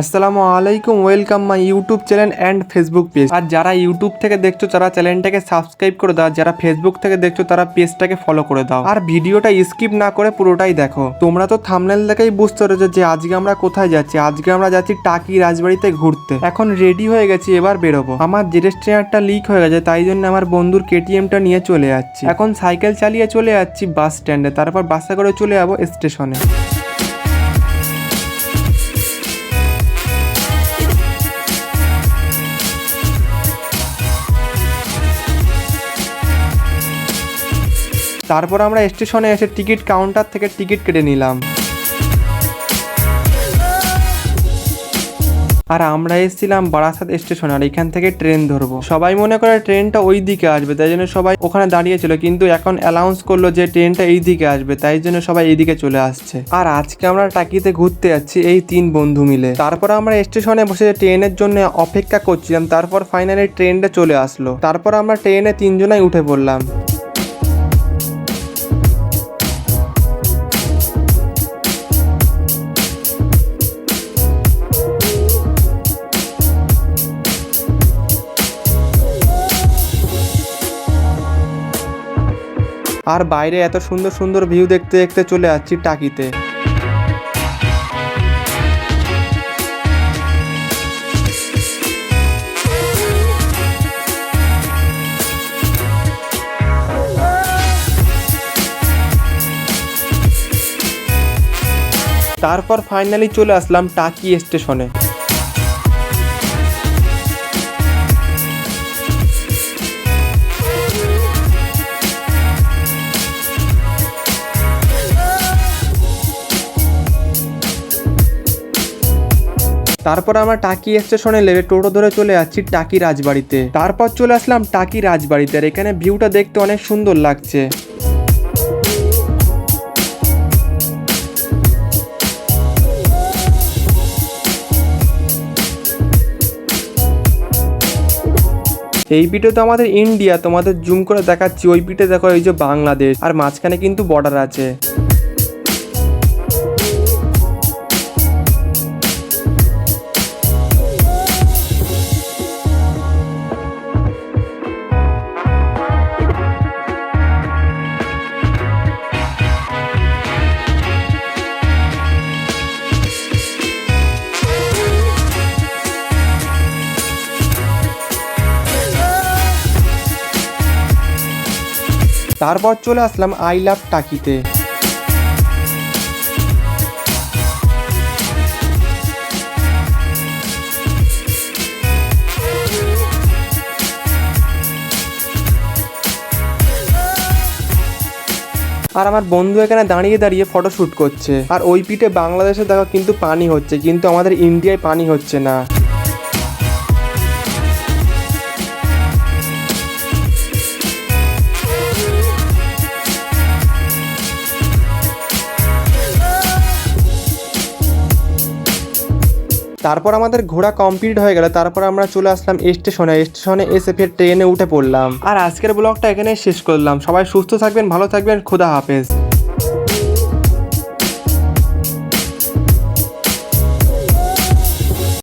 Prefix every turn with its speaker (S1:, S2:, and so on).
S1: আসসালামু আলাইকুম welcome my YouTube channel and Facebook page আর যারা ইউটিউব থেকে দেখছ, তারা চ্যানেলটাকে সাবস্ক্রাইব করে দাও। যারা ফেসবুক থেকে দেখছ, তারা পেজটাকে ফলো করে দাও। আর ভিডিওটা স্কিপ না করে পুরোটাই দেখো। তোমরা তো থামনেল দেখেই বুঝতে পেরেছ যে আজকে আমরা কোথায় যাচ্ছি। আজকে আমরা যাচ্ছি টাকি রাজবাড়িতে ঘুরতে। এখন রেডি হয়ে গেছি, এবার বেরোবো। আমার জেরেস ট্রেনারটা লিক হয়ে গেছে, তাই জন্য আমার বন্ধুর কেটিএমটা নিয়ে চলে যাচ্ছি। এখন সাইকেল চালিয়ে চলে যাচ্ছি বাস স্ট্যান্ডে তারপর বাসে করে চলে যাব স্টেশনে তারপর আমরা স্টেশনে এসে টিকিট কাউন্টার থেকে টিকিট কেটে নিলাম। আর আমরা এসেছিলাম বারাসাত স্টেশন, আর এখান থেকে ট্রেন ধরবো। সবাই মনে করে ট্রেনটা ওই দিকে আসবে, তাই জন্য সবাই ওখানে দাঁড়িয়েছিল, কিন্তু এখন অ্যানাউন্স করল যে ট্রেনটা এই দিকে আসবে, তাই জন্য সবাই এইদিকে চলে আসছে। আর আজকে আমরা টাকিতে ঘুরতে যাচ্ছি এই তিন বন্ধু মিলে। তারপর আমরা স্টেশনে বসে ট্রেনের জন্য অপেক্ষা করছিলাম, তারপর ফাইনালি ট্রেনটা চলে আসলো। তারপর আমরা ট্রেনে তিনজনাই উঠে পড়লাম। আর বাইরে এত সুন্দর সুন্দর ভিউ দেখতে দেখতে চলে যাচ্ছি টাকিতে। তারপর ফাইনালি চলে আসলাম টাকি স্টেশনে। তারপর আমরা টাকি স্টেশনে লেবে টোটো ধরে চলে যাচ্ছি টাকি রাজবাড়িতে। তারপর চলে আসলাম টাকি রাজবাড়িতে আর এখানে ভিউটা দেখতে অনেক সুন্দর লাগছে। এই পিঠে তো আমাদের ইন্ডিয়া, তোমাদের জুম করে দেখাচ্ছি, ওই পিঠে দেখো এই যে বাংলাদেশ, আর মাঝখানে কিন্তু বর্ডার আছে। তারপর চলে আসলাম আই লাভ টাকিতে। আর আমার বন্ধু এখানে দাঁড়িয়ে দাঁড়িয়ে ফটো শুট করছে। আর ওই পিঠে বাংলাদেশে দেখো কিন্তু পানি হচ্ছে, কিন্তু আমাদের ইন্ডিয়ায় পানি হচ্ছে না। তারপর আমাদের ঘোরা কমপ্লিট হয়ে গেল। তারপর আমরা চলে আসলাম স্টেশনে স্টেশনে এসে ফের ট্রেনে উঠে পড়লাম। আর আজকের ব্লগটা এখানে শেষ করলাম। সবাই সুস্থ থাকবেন, ভালো থাকবেন। খুদা হাফেজ।